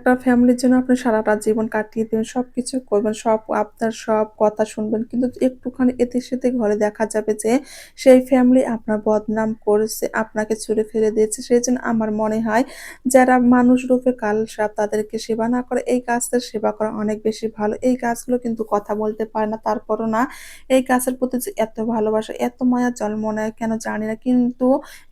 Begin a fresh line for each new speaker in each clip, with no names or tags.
একটা ফ্যামিলির জন্য আপনি সারাটা জীবন কাটিয়ে দেবেন সব কিছু করবেন, সব আপনার সব কথা শুনবেন। কিন্তু একটুখানি এতে সেতে ঘরে দেখা যাবে যে সেই ফ্যামিলি আপনার বদনাম করেছে, আপনাকে ছুড়ে ফেলে দিয়েছে। সেই জন্য আমার মনে হয় যারা মানুষ রূপে কাল সাপ তাদেরকে সেবা না করে এই গাছের সেবা করা অনেক বেশি ভালো। এই গাছগুলো কিন্তু কথা বলতে পারে না, তারপরও না এই গাছের প্রতি যে এত ভালোবাসা, এত মায়া জন্ম নেয় কেন জানি না। কিন্তু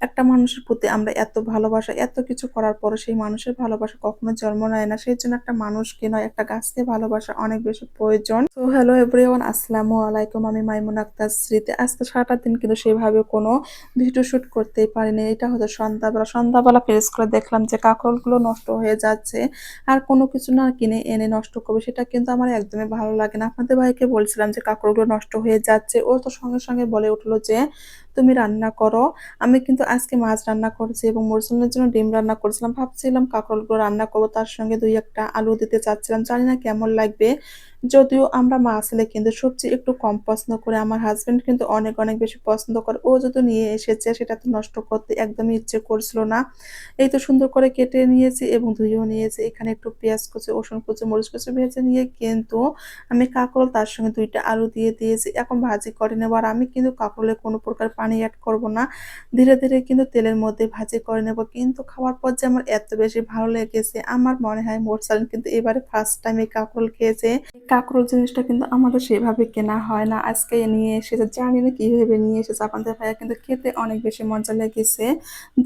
একটা মানুষের প্রতি আমরা এত ভালোবাসা, এত কিছু করার পরও সেই মানুষের ভালোবাসা কখনো জন্ম নেয় না। সেই জন্য একটা মানুষকে নয় একটা গাছকে ভালোবাসা অনেক বেশি প্রয়োজন। তো হ্যালো এভরিওয়ান আসসালামু আলাইকুম। আমি মাইমুন আক্তার স্মৃতি। আজকে সারাটা দিন কিন্তু সেভাবে কোনো ভিডিও শুট করতেই পারিনি। এটা হতো সন্ধ্যাবেলা। সন্ধ্যাবেলা প্রেস করে দেখলাম যে কাঁকরোলগুলো নষ্ট হয়ে যাচ্ছে। আর কোনো কিছু না কিনে এনে নষ্ট করবে সেটা কিন্তু আমার একদমই ভালো লাগে না। আপনাদের ভাইকে বলছিলাম যে কাঁকরোলগুলো নষ্ট হয়ে যাচ্ছে। ও তো সঙ্গে, সঙ্গে বলে উঠল যে তুমি রান্না করো। আমি কিন্তু আজকে মাছ রান্না করছি এবং মরসুমের জন্য ডিম রান্না করেছিলাম। ভাবছিলাম কাঁকরোলগুলো রান্না করব তার সঙ্গে দুই একটা আলু দিতে চাচ্ছিলাম। জানি না কেমন লাগবে। যদিও আমরা মা ছেলে কিন্তু সবজি একটু কম পছন্দ করে, আমার হাজবেন্ড কিন্তু অনেক অনেক বেশি পছন্দ করে। ও যদি নিয়ে এসেছে, সেটা তো নষ্ট করতে একদমই ইচ্ছে করছিল না। এই তো সুন্দর করে কেটে নিয়েছি এবং ধুয়েও নিয়েছি। এখানে একটু পেঁয়াজ কুচি, রসুন কুচি, মরিচ কুচি ভেজে নিয়ে কিন্তু আমি কাঁকরোল তার সঙ্গে দুইটা আলু দিয়ে দিয়েছি। এখন ভাজি করে নেব আর আমি কিন্তু কাঁকরোলে কোনো প্রকার পানি অ্যাড করব না। ধীরে ধীরে কিন্তু তেলের মধ্যে ভাজি করে নেব। কিন্তু খাওয়ার পর যে আমার এত বেশি ভালো লেগেছে, আমার মনে হয় মোরসালিন কিন্তু এবারে ফার্স্ট টাইম এই কাঁকরোল খেয়েছে। কাঁকরোল জিনিসটা কিন্তু আমাদের সেভাবে কেনা হয় না। আজকে নিয়ে এসেছে, জানি না কীভাবে নিয়ে এসেছে। আপনাদের ভাইয়া কিন্তু খেতে অনেক বেশি মজা লেগেছে।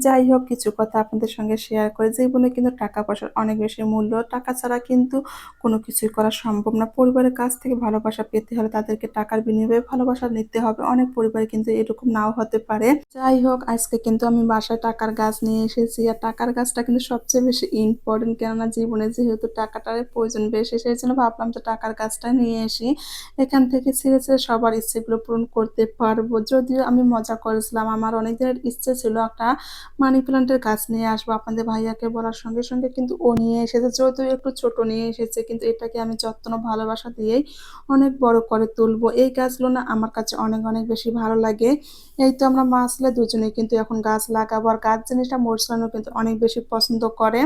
যাই হোক, কিছু কথা আপনাদের সঙ্গে শেয়ার করে। জীবনে কিন্তু টাকা পয়সার অনেক বেশি মূল্য। টাকা ছাড়া কিন্তু কোনো কিছুই করা সম্ভব না। পরিবারের কাছ থেকে ভালোবাসা পেতে হলে তাদেরকে টাকার বিনিময়ে ভালোবাসা নিতে হবে। অনেক পরিবার কিন্তু এরকম নাও হতে পারে। যাই হোক, আজকে কিন্তু আমি বাসায় টাকার গাছ নিয়ে এসেছি। আর টাকার গাছটা কিন্তু সবচেয়ে বেশি ইম্পর্টেন্ট কেননা জীবনে যেহেতু টাকাটার প্রয়োজন বেশি, সেই জন্য ভাবলাম যে টাকার গাছটা নিয়ে এসি এখান থেকে ছেড়ে ছেড়ে সবার ইচ্ছেগুলো পূরণ করতে পারব। যদিও আমি মজা করেছিলাম, আমার অনেক দিনের ইচ্ছে ছিল একটা মানি প্লান্টের গাছ নিয়ে আসব আপনাদের ভাইয়াকে বলার সঙ্গে সঙ্গে, কিন্তু ও নিয়ে এসেছে যদিও একটু ছোট নিয়ে এসেছে, কিন্তু এটাকে আমি যত্ন, ভালোবাসা দিয়েই অনেক বড় করে তুলবো। এই গাছগুলো না আমার কাছে অনেক অনেক বেশি ভালো লাগে। এই তো আমরা মা আসলে দুজনেই কিন্তু এখন গাছ লাগাবো, আর গাছ জিনিসটা মোরসানো কিন্তু অনেক বেশি পছন্দ করে।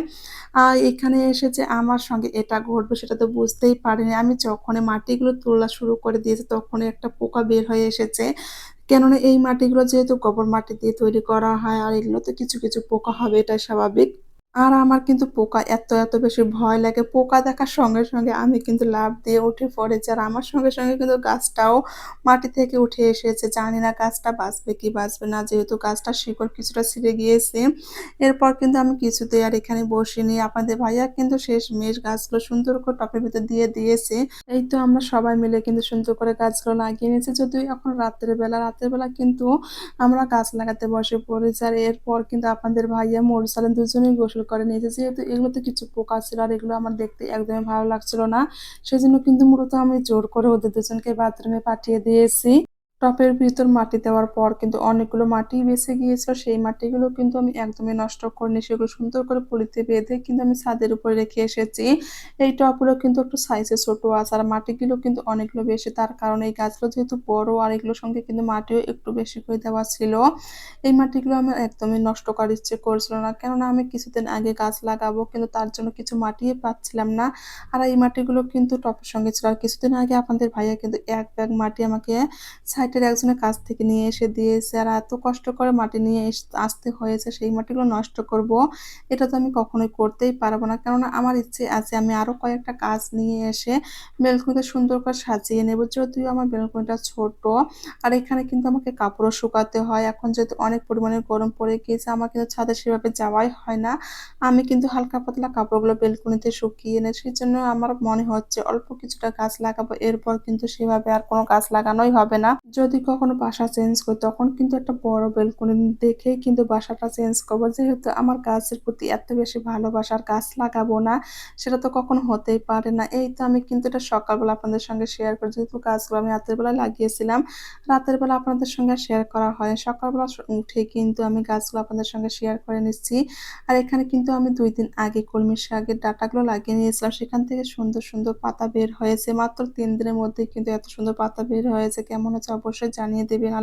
আর এখানে এসে যে আমার সঙ্গে এটা ঘটবে, সেটা তো বুঝতেই পারিনি। আমি যখনই মাটিগুলো তোলা শুরু করে দিয়েছে, তখনই একটা পোকা বের হয়ে এসেছে। কেননা এই মাটিগুলো যেহেতু গোবর মাটি দিয়ে তৈরি করা হয়, আর এগুলো তো কিছু কিছু পোকা হবে এটা স্বাভাবিক। আর আমার কিন্তু পোকা এত এত বেশি ভয় লাগে। পোকা দেখার সঙ্গে সঙ্গে আমি কিন্তু লাফ দিয়ে উঠে পড়েছি। আর আমার সঙ্গে সঙ্গে কিন্তু গাছটাও মাটি থেকে উঠে এসেছে। জানি না গাছটা বাঁচবে কি বাঁচবে না, যেহেতু গাছটা শিকড় কিছুটা ছিঁড়ে গিয়েছে। এরপর কিন্তু আমি কিছুতেই আর এখানে বসিনি। আপনাদের ভাইয়া কিন্তু শেষ মেষ গাছগুলো সুন্দর করে টপের ভিতর দিয়ে দিয়েছে। এই তো আমরা সবাই মিলে কিন্তু সুন্দর করে গাছগুলো লাগিয়ে নিয়েছি। যদিও এখন রাতের বেলা রাতের বেলা কিন্তু আমরা গাছ লাগাতে বসে পড়েছি। আর এরপর কিন্তু আপনাদের ভাইয়া মোরসালেন দুজনেই গোসল করে নিয়েছে যেহেতু এগুলোতে কিছু পোকা ছিল আর এগুলো আমার দেখতে একদমই ভালো লাগছিল না, সেজন্য কিন্তু মূলত আমি জোর করে ওদের দুজনকে বাথরুমে পাঠিয়ে দিয়েছি। টপের ভিতর মাটি দেওয়ার পর কিন্তু অনেকগুলো মাটি বেঁচে গিয়েছিল। সেই মাটিগুলো কিন্তু আমি একদমই নষ্ট করিনি। সেগুলো সুন্দর করে পলিতে বেঁধে কিন্তু আমি ছাদের উপরে রেখে এসেছি। এই টপগুলো কিন্তু একটু সাইজে ছোট আছে আর মাটিগুলো কিন্তু অনেকগুলো বেশি। তার কারণে এই গাছগুলো যেহেতু বড় আর এগুলোর সঙ্গে কিন্তু মাটিও একটু বেশি করে দেওয়া ছিল। এই মাটিগুলো আমার একদমই নষ্ট করার ইচ্ছে করছিল না। কেননা আমি কিছুদিন আগে গাছ লাগাবো কিন্তু তার জন্য কিছু মাটিই পাচ্ছিলাম না। আর এই মাটিগুলো কিন্তু টপের সঙ্গে ছিল। আর কিছুদিন আগে আপনাদের ভাইয়া কিন্তু এক ব্যাগ মাটি আমাকে সাইটের একজনের কাছ থেকে নিয়ে এসে দিয়েছে। আর এত কষ্ট করে মাটি নিয়ে আসতে হয়েছে, সেই মাটিগুলো নষ্ট করব। এটা তো আমি কখনোই করতেই পারব না। কেননা আমার ইচ্ছে আছে আমি আরও কয়েকটা কাজ নিয়ে এসে বেলকুনিতে সুন্দর করে সাজিয়ে নেব। যদিও আমার বেলকুনিটা ছোট, আর এখানে কিন্তু আমাকে কাপড়ও শুকাতে হয়। এখন যেহেতু অনেক পরিমাণে গরম পড়ে গিয়েছে, আমার কিন্তু ছাদে সেভাবে যাওয়াই হয় না। আমি কিন্তু হালকা পাতলা কাপড়গুলো বেলকুনিতে শুকিয়ে নেই সেই জন্য আমার মনে হচ্ছে অল্প কিছুটা গাছ লাগাবো। এরপর কিন্তু সেভাবে আর কোনো গাছ লাগানোই হবে না। যদি কখনো বাসা চেঞ্জ করি, তখন কিন্তু একটা বড় বেলকনি দেখে কিন্তু বাসাটা চেঞ্জ করব। যেহেতু আমার গাছের প্রতি এত বেশি ভালোবাসার গাছ লাগাবো না, সেটা তো কখনো হতেই পারে না। এই তো আমি কিন্তু এটা সকালবেলা আপনাদের সঙ্গে শেয়ার করি। যেহেতু গাছগুলো আমি রাতের বেলা লাগিয়েছিলাম, রাতের বেলা আপনাদের সঙ্গে শেয়ার করা হয় সকালবেলা উঠে কিন্তু আমি গাছগুলো আপনাদের সঙ্গে শেয়ার করে নিচ্ছি। আর এখানে কিন্তু আমি দুই দিন আগে কলমি শাকের ডাটাগুলো লাগিয়ে নিয়েছিলাম। সেখান থেকে সুন্দর সুন্দর পাতা বের হয়েছে। মাত্র তিন দিনের মধ্যে কিন্তু এত সুন্দর পাতা বের হয়েছে। কেমন হচ্ছে অবশ্যই জানিয়ে দেবেন।